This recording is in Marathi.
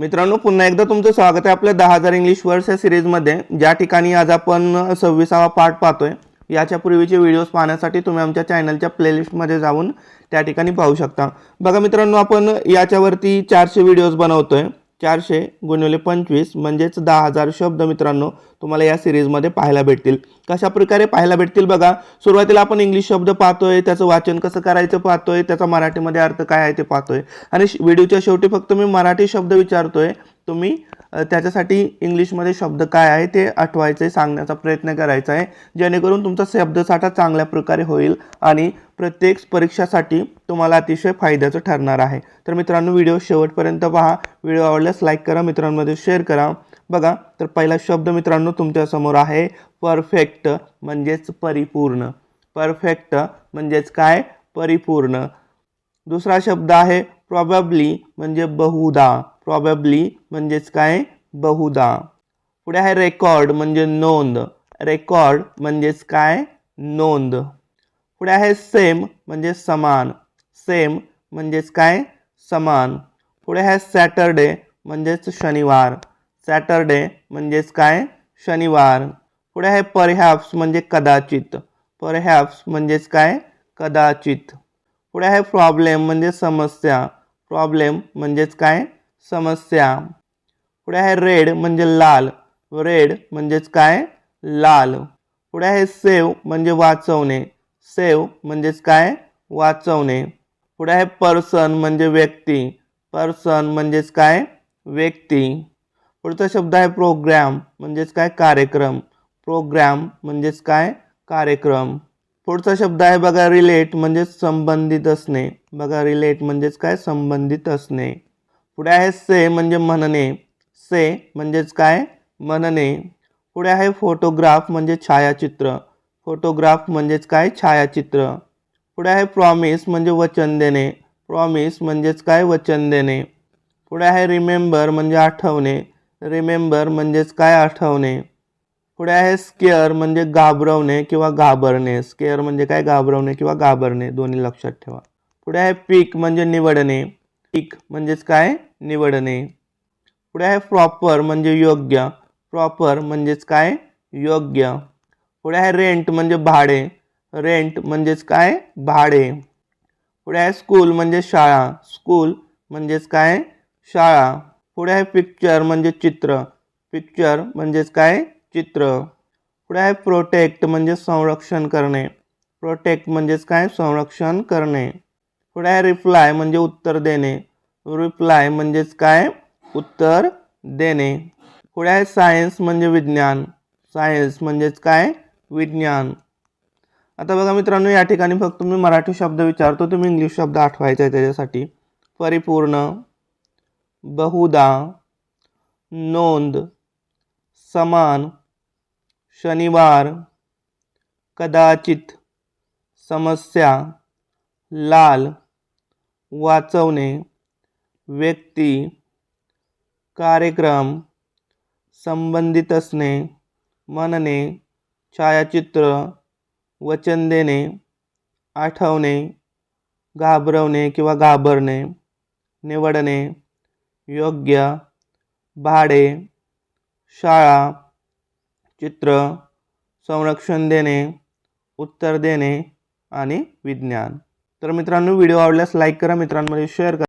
मित्रांनो पुन्हा एकदा तुमचं स्वागत आहे आपल्या दहा हजार इंग्लिश वर्ड्स या सिरीजमध्ये ज्या ठिकाणी आज आपण सव्वीसावा पार्ट पाहतोय याच्या पूर्वीचे व्हिडिओज पाहण्यासाठी तुम्ही आमच्या चॅनलच्या प्लेलिस्टमध्ये जाऊन त्या ठिकाणी पाहू शकता. बघा मित्रांनो आपण याच्यावरती चारशे व्हिडिओज बनवतोय. चारशे गुणिले पंचवीस म्हणजेच दहा हजार शब्द मित्रांनो. तुम्हाला या सिरीजमध्ये पाहायला भेटतील. कशा प्रकारे पाहायला भेटतील बघा. सुरुवातीला आपण इंग्लिश शब्द पाहतोय त्याचं वाचन कसं करायचं पाहतोय त्याचा मराठीमध्ये अर्थ काय आहे ते पाहतोय. आणि श- व्हिडिओच्या शेवटी फक्त मी मराठी शब्द विचारतोय. तुम्ही त्याच्यासाठी इंग्लिशमध्ये शब्द काय आहे ते आठवायचे सांगण्याचा प्रयत्न करायचा आहे. जेणेकरून तुमचा शब्दसाठा चांगल्या प्रकारे होईल आणि प्रत्येक परीक्षासाठी तुम्हाला अतिशय फायद्याचं ठरणार आहे. तर मित्रांनो व्हिडिओ शेवटपर्यंत पहा. व्हिडिओ आवडल्यास लाईक करा मित्रांमध्ये शेअर करा. बघा तर पहिला शब्द मित्रांनो तुमच्यासमोर आहे परफेक्ट म्हणजेच परिपूर्ण. परफेक्ट म्हणजेच काय? परिपूर्ण. दुसरा शब्द आहे प्रॉबॅबली म्हणजे बहुधा. प्रॉबॅबली म्हणजेच काय? बहुधा. पुढे आहे रेकॉर्ड म्हणजे नोंद. रेकॉर्ड म्हणजेच काय? नोंद. पुढे आहे सेम म्हणजे समान. सेम म्हणजेच काय? समान. पुढे आहे सॅटरडे म्हणजेच शनिवार. सॅटरडे म्हणजेच काय? शनिवार। पुढे आहे परहॅप्स म्हणजे कदाचित. परहॅप्स म्हणजेच काय? कदाचित. पुढे आहे प्रॉब्लेम म्हणजे समस्या. प्रॉब्लेम म्हणजेच काय? समस्या. पुढे आहे रेड म्हणजे लाल. रेड म्हणजेच काय? लाल. पुढे आहे सेव म्हणजे वाचवणे. सेव म्हणजेच काय? वाचवणे. पुढे आहे पर्सन म्हणजे व्यक्ती. पर्सन म्हणजेच काय? व्यक्ती. पुढचा शब्द आहे प्रोग्रॅम म्हणजेच काय कार्यक्रम. प्रोग्रॅम म्हणजेच काय कार्यक्रम. पुढचा शब्द आहे बघा रिलेट म्हणजे संबंधित असणे. बघा रिलेट म्हणजेच काय संबंधित असणे. पुढे आहे से म्हणजे म्हणणे. से म्हणजेच काय म्हणणे. पुढे आहे फोटोग्राफ म्हणजे छायाचित्र. फोटोग्राफ म्हणजेच काय छायाचित्र. पुढे आहे प्रॉमिस म्हणजे वचन देणे. प्रॉमिस म्हणजेच काय वचन देणे. पुढे आहे रिमेंबर म्हणजे आठवणे. रिमेंबर म्हणजेच काय आठवणे? पुढे आहे स्केअर म्हणजे घाबरवणे किंवा घाबरणे. स्केअर म्हणजे काय घाबरवणे किंवा घाबरणे? ठेवा. पुढे आहे पीक म्हणजे निवडणे. पीक म्हणजेच काय? निवडणे. पुढे प्रॉपर म्हणजे योग्य. प्रॉपर म्हणजेच काय? योग्य. पुढे आहे रेंट म्हणजे भाडे. रेंट म्हणजेच काय? भाडे. पुढे आहे स्कूल म्हणजे शाळा. स्कूल म्हणजेच काय? शाळा. पुढे आहे पिक्चर म्हणजे चित्र. पिक्चर म्हणजेच काय? चित्र. पुढे आहे प्रोटेक्ट म्हणजे संरक्षण करणे. प्रोटेक्ट म्हणजेच काय? संरक्षण करणे. पुढे आहे रिप्लाय म्हणजे उत्तर देणे. रिप्लाय म्हणजेच काय? उत्तर देणे. पुढे आहे सायन्स म्हणजे विज्ञान. सायन्स म्हणजेच काय? विज्ञान. आता बघा मित्रांनो या ठिकाणी फक्त मी मराठी शब्द विचारतो. तुम्ही इंग्लिश शब्द आठवायचा आहे त्याच्यासाठी. परिपूर्ण. बहुधा नोंद समान शनिवार कदाचित समस्या लाल वाचवणे व्यक्ती कार्यक्रम संबंधित म्हणणे छायाचित्र, वचन देणे, आठवणे, घाबरवणे किंवा घाबरणे, निवडणे योग्य भाडे शाळा चित्र संरक्षण देणे उत्तर देणे आणि विज्ञान. तर मित्रांनो व्हिडिओ आवडल्यास लाईक करा मित्रांमध्ये शेअर करा.